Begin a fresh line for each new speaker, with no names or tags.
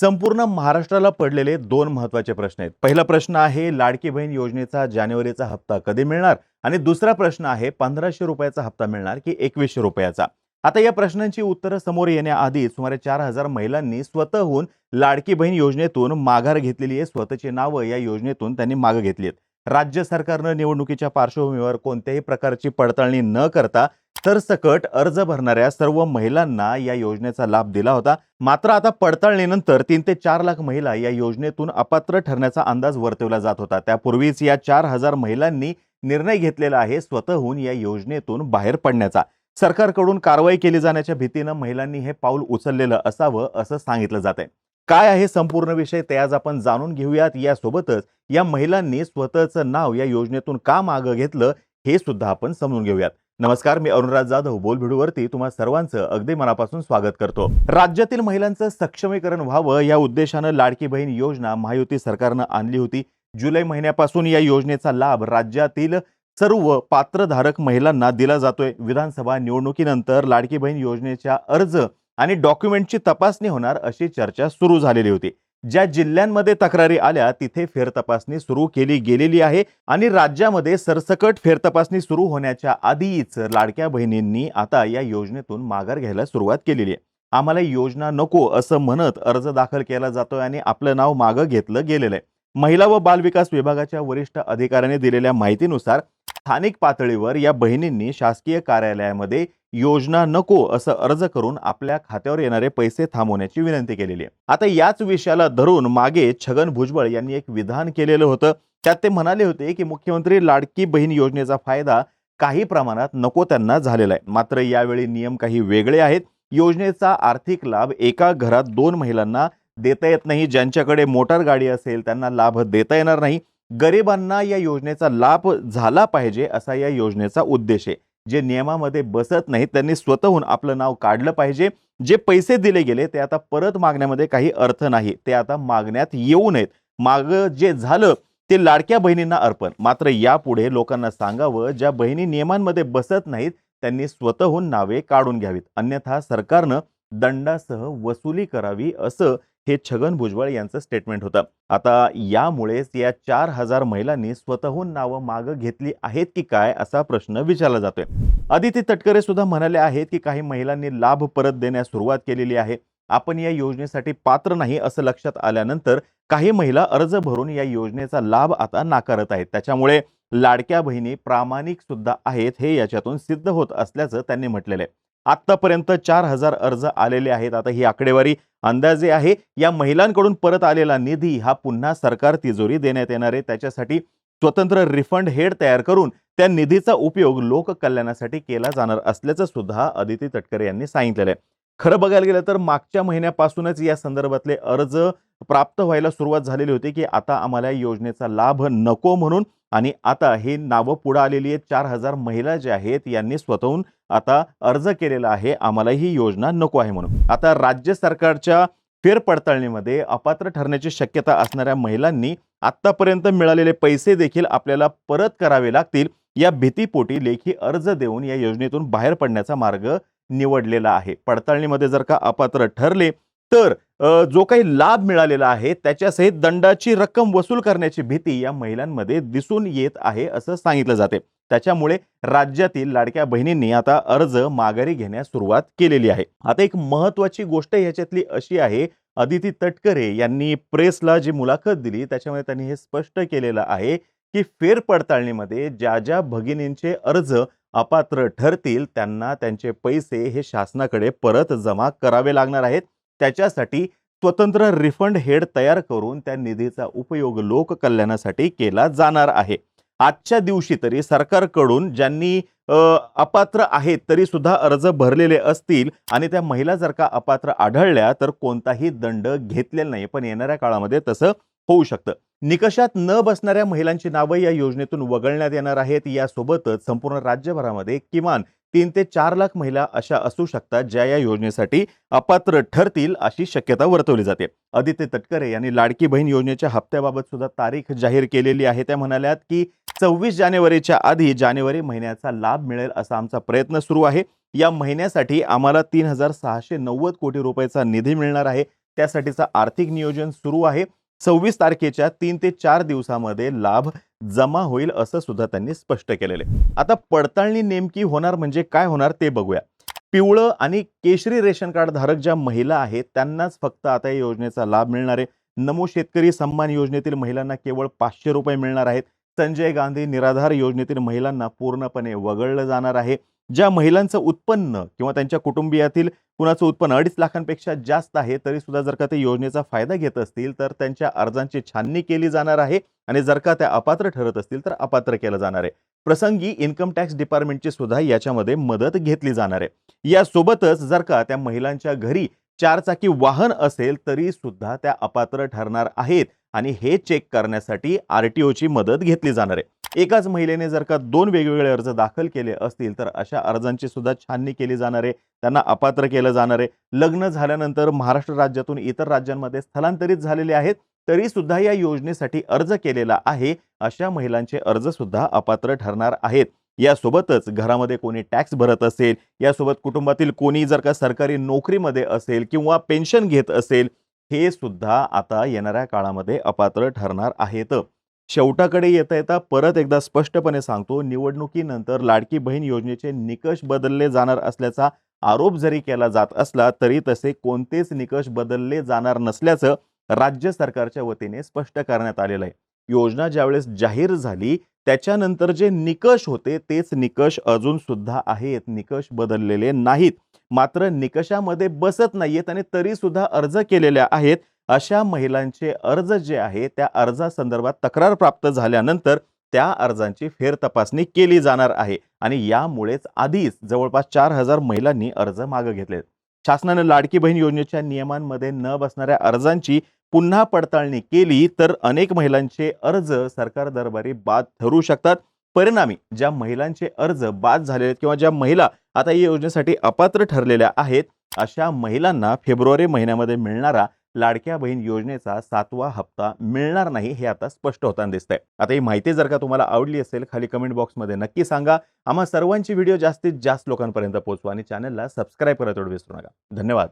संपूर्ण महाराष्ट्राला पडलेले दोन महत्त्वाचे प्रश्न आहेत. पहिला प्रश्न आहे लाडकी बहीण योजनेचा जानेवारीचा हप्ता कधी मिळणार? आणि दुसरा प्रश्न आहे पंधराशे रुपयाचा हप्ता मिळणार की एकवीसशे रुपयाचा? आता या प्रश्नांची उत्तरं समोर येण्याआधी सुमारे चार हजार महिलांनी स्वतःहून लाडकी बहीण योजनेतून माघार घेतलेली आहे. स्वतःची नावं या योजनेतून त्यांनी मागं घेतली आहेत. राज्य सरकारनं निवडणुकीच्या पार्श्वभूमीवर कोणत्याही प्रकारची पडताळणी न करता सरसकट अर्ज भरणाऱ्या सर्व महिलांना या योजनेचा लाभ दिला होता. मात्र आता पडताळणीनंतर तीन ते चार लाख महिला या योजनेतून अपात्र ठरण्याचा अंदाज वर्तवला जात होता. त्यापूर्वीच या चार हजार महिलांनी निर्णय घेतलेला आहे स्वतःहून या योजनेतून बाहेर पडण्याचा. सरकारकडून कारवाई केली जाण्याच्या भीतीनं महिलांनी हे पाऊल उचललेलं असावं असं सांगितलं जात आहे काय आहे संपूर्ण विषय ते आज आपण जाणून घेऊयात. यासोबतच या महिलांनी स्वतःचं नाव या योजनेतून का मागं घेतलं हे सुद्धा आपण समजून घेऊयात. नमस्कार मी अरुणराज जाधव. बोलभिडूवरती तुम्हा सर्वांचं अगदी मनापासून स्वागत करतो. राज्यातील महिलांचं सक्षमीकरण व्हावं या उद्देशानं लाडकी बहीण योजना महायुती सरकारनं आणली होती. जुलै महिन्यापासून या योजनेचा लाभ राज्यातील सर्व पात्रधारक महिलांना दिला जातोय. विधानसभा निवडणुकीनंतर लाडकी बहीण योजनेच्या अर्ज आणि डॉक्युमेंटची तपासणी होणार अशी चर्चा सुरू झालेली होती. ज्या जिल्ह्यांमध्ये तक्रारी आल्या तिथे फेरतपासणी सुरू केली गेलेली आहे आणि राज्यामध्ये सरसकट फेरतपासणी सुरू होण्याच्या आधीच लाडक्या बहिणींनी आता या योजनेतून माघार घ्यायला सुरुवात केलेली आहे. आम्हाला योजना नको असं म्हणत अर्ज दाखल केला जातोय आणि आपलं नाव मागं घेतलं गेलेलं आहे. महिला व बालविकास विभागाच्या वरिष्ठ अधिकाऱ्याने दिलेल्या माहितीनुसार स्थानिक पातळीवर या बहिणींनी शासकीय कार्यालयामध्ये योजना नको असं अर्ज करून आपल्या खात्यावर येणारे पैसे थांबवण्याची विनंती केलेली आहे. आता याच विषयाला धरून मागे छगन भुजबळ यांनी एक विधान केलेलं होतं. त्यात ते म्हणाले होते की मुख्यमंत्री लाडकी बहीण योजनेचा फायदा काही प्रमाणात नको त्यांना झालेला आहे. मात्र यावेळी नियम काही वेगळे आहेत. योजनेचा आर्थिक लाभ एका घरात दोन महिलांना देता येत नाही. ज्यांच्याकडे मोटार गाडी असेल त्यांना लाभ देता येणार नाही. गरिबांना या योजनेचा लाभ झाला पाहिजे असा या योजनेचा उद्देश आहे. जे नियमामध्ये बसत नाहीत त्यांनी स्वतःहून आपलं नाव काढलं पाहिजे. जे पैसे दिले गेले ते आता परत मागण्यामध्ये काही अर्थ नाही. ते आता मागण्यात येऊ नयेत. माग जे झालं ते लाडक्या बहिणींना अर्पण. मात्र यापुढे लोकांना सांगावं ज्या बहिणी नियमांमध्ये बसत नाहीत त्यांनी स्वतःहून नावे काढून घ्यावीत. अन्यथा सरकारनं दंडासह वसुली करावी असं हे छगन भुजबळ यांचं स्टेटमेंट होतं. आता यामुळेच या चार हजार महिलांनी स्वतःहून नावं मागं घेतली आहेत की काय असा प्रश्न विचारला जातोय. आदिती तटकरे सुद्धा म्हणाले आहेत की काही महिलांनी लाभ परत देण्यास सुरुवात केलेली आहे. आपण या योजनेसाठी पात्र नाही असं लक्षात आल्यानंतर काही महिला अर्ज भरून या योजनेचा लाभ आता नाकारत आहेत. त्याच्यामुळे लाडक्या बहिणी प्रामाणिक सुद्धा आहेत हे याच्यातून सिद्ध होत असल्याचं त्यांनी म्हटलेलं आहे. आतापर्यंत चार हजार अर्ज आलेले आहेत. आता ही आकडेवारी अंदाजे आहे. या महिलांकडून परत आलेला निधी हा पुन्हा सरकार तिजोरी देण्यात येणार आहे. त्याच्यासाठी स्वतंत्र रिफंड हेड तयार करून त्या निधीचा उपयोग लोककल्याणासाठी केला जाणार असल्याचं सुद्धा अदिती तटकरे यांनी सांगितलेलं आहे. खरं बघायला गेलं तर मागच्या महिन्यापासूनच या संदर्भातले अर्ज प्राप्त व्हायला सुरुवात झालेली होती की आता आम्हाला या योजनेचा लाभ नको म्हणून आणि आता हे नावं पुढं आलेली आहेत. चार हजार महिला ज्या आहेत यांनी स्वतःहून आता अर्ज केलेला आहे. आम्हाला ही योजना नको आहे म्हणून. आता राज्य सरकारच्या फेरपडताळणीमध्ये अपात्र ठरण्याची शक्यता असणाऱ्या महिलांनी आत्तापर्यंत मिळालेले पैसे देखील आपल्याला परत करावे लागतील. या भीतीपोटी लेखी अर्ज देऊन या योजनेतून बाहेर पडण्याचा मार्ग निवडलेला आहे. पडताळणीमध्ये जर का अपात्र ठरले तर जो काही लाभ मिळालेला आहे त्याच्यासहित दंडाची रक्कम वसूल करण्याची भीती या महिलांमध्ये दिसून येत आहे असं सांगितलं जाते. त्याच्यामुळे राज्यातील लाडक्या बहिणींनी आता अर्ज माघारी घेण्यास सुरुवात केलेली आहे. आता एक महत्वाची गोष्ट याच्यातली अशी आहे अदिती तटकरे यांनी प्रेसला जी मुलाखत दिली त्याच्यामध्ये त्यांनी हे स्पष्ट केलेलं आहे की फेरपडताळणीमध्ये ज्या ज्या भगिनींचे अर्ज अपात्र ठरतील त्यांना त्यांचे पैसे हे शासनाकडे परत जमा करावे लागणार आहेत. त्याच्यासाठी स्वतंत्र रिफंड हेड तयार करून त्या निधीचा उपयोग लोककल्याणासाठी केला जाणार आहे. आजच्या दिवशी तरी सरकारकडून ज्यांनी अपात्र आहेत तरी सुद्धा अर्ज भरलेले असतील आणि त्या महिला जर का अपात्र आढळल्या तर कोणताही दंड घेतलेला नाही. पण येणाऱ्या काळामध्ये तसं होऊ शकतं. निकषात न बसणाऱ्या महिलांची नावं या योजनेतून वगळण्यात येणार आहेत. यासोबतच संपूर्ण राज्यभरामध्ये किमान तीन ते चार लाख महिला अशा असू शकतात ज्या या योजनेसाठी अपात्र ठरतील अशी शक्यता वर्तवली जाते. आदित्य तटकरे यांनी लाडकी बहीण योजनेच्या हप्त्याबाबत सुद्धा तारीख जाहीर केलेली आहे. त्या म्हणाल्यात की सव्वीस जानेवारीच्या आधी जानेवारी महिन्याचा लाभ मिळेल असा आमचा प्रयत्न सुरू आहे. या महिन्यासाठी आम्हाला तीन हजार सहाशे नव्वद कोटी रुपयाचा निधी मिळणार आहे. त्यासाठीचं आर्थिक नियोजन सुरू आहे. सव्वीस तारखेच्या तीन ते चार दिवसामध्ये लाभ जमा होईल असं सुद्धा त्यांनी स्पष्ट केलेलं आहे. आता पडताळणी नेमकी होणार म्हणजे काय होणार ते बघूया. पिवळं आणि केशरी रेशन कार्ड धारक ज्या महिला आहेत त्यांनाच फक्त आता या योजनेचा लाभ मिळणार आहे. नमो शेतकरी सन्मान योजनेतील महिलांना केवळ पाचशे रुपये मिळणार आहेत. संजय गांधी निराधार योजनेतील महिलांना पूर्णपणे वगळलं जाणार आहे. ज्या महिलांचं उत्पन्न किंवा त्यांच्या कुटुंबियातील कुणाचं उत्पन्न अडीच लाखांपेक्षा जास्त आहे तरी सुद्धा जर का ते योजनेचा फायदा घेत असतील तर त्यांच्या अर्जांची छाननी केली जाणार आहे आणि जर का त्या अपात्र ठरत असतील तर अपात्र केलं जाणार आहे. प्रसंगी इन्कम टॅक्स डिपार्टमेंटची सुद्धा याच्यामध्ये मदत घेतली जाणार आहे. यासोबतच जर का त्या महिलांच्या घरी चारचाकी वाहन असेल तरी सुद्धा त्या अपात्र ठरणार आहेत आणि हे चेक करण्यासाठी आर टी ओची मदत घेतली जाणार आहे. एकाच महिलेने जर का दोन वेगवेगळे अर्ज दाखल केले असतील तर अशा अर्जांची सुद्धा छाननी केली जाणार आहे. त्यांना अपात्र केलं जाणार आहे. लग्न झाल्यानंतर महाराष्ट्र राज्यातून इतर राज्यांमध्ये स्थलांतरित झालेले आहेत तरी सुद्धा या योजनेसाठी अर्ज केलेला आहे. अशा महिलांचे अर्ज सुद्धा अपात्र ठरणार आहेत. यासोबतच घरामध्ये कोणी टॅक्स भरत असेल यासोबत कुटुंबातील कोणी जर का सरकारी नोकरीमध्ये असेल किंवा पेन्शन घेत असेल हे सुद्धा आता येणाऱ्या काळामध्ये अपात्र ठरणार आहेत. शेवटाकडे येता येता परत एकदा स्पष्टपणे सांगतो निवडणुकीनंतर लाडकी बहीण योजनेचे निकष बदलले जाणार असल्याचा आरोप जरी केला जात असला तरी तसे कोणतेच निकष बदलले जाणार नसल्याचं राज्य सरकारच्या वतीने स्पष्ट करण्यात आलेलं आहे. योजना ज्यावेळेस जाहीर झाली त्याच्यानंतर जे निकष होते तेच निकष अजून सुद्धा आहेत. निकष बदललेले नाहीत. मात्र निकषामध्ये बसत नाहीयेत आणि तरी सुद्धा अर्ज केलेल्या आहेत. अशा महिलांचे अर्ज जे आहे त्या अर्जासंदर्भात तक्रार प्राप्त झाल्यानंतर त्या अर्जांची फेरतपासणी केली जाणार आहे आणि यामुळेच आधीच जवळपास चार हजार महिलांनी अर्ज मागे घेतले शासनानं लाडकी बहीण योजनेच्या नियमांमध्ये न बसणाऱ्या अर्जांची पुन्हा पडताळणी केली तर अनेक महिलांचे अर्ज सरकार दरबारी बाद ठरू शकतात. परिणामी ज्या महिलांचे अर्ज बाद झालेले आहेत किंवा ज्या महिला आता या योजनेसाठी अपात्र ठरलेल्या आहेत अशा महिलांना फेब्रुवारी महिन्यामध्ये मिळणारा लाडक्या बहीण योजनेचा सातवा हप्ता मिळणार नाही हे आता स्पष्ट होताना दिसतंय. आता ही माहिती जर का तुम्हाला आवडली असेल खाली कमेंट बॉक्समध्ये नक्की सांगा. आम्हा सर्वांची व्हिडिओ जास्तीत जास्त लोकांपर्यंत पोहोचवा आणि चॅनलला सबस्क्राईब करायला विसरू नका. धन्यवाद.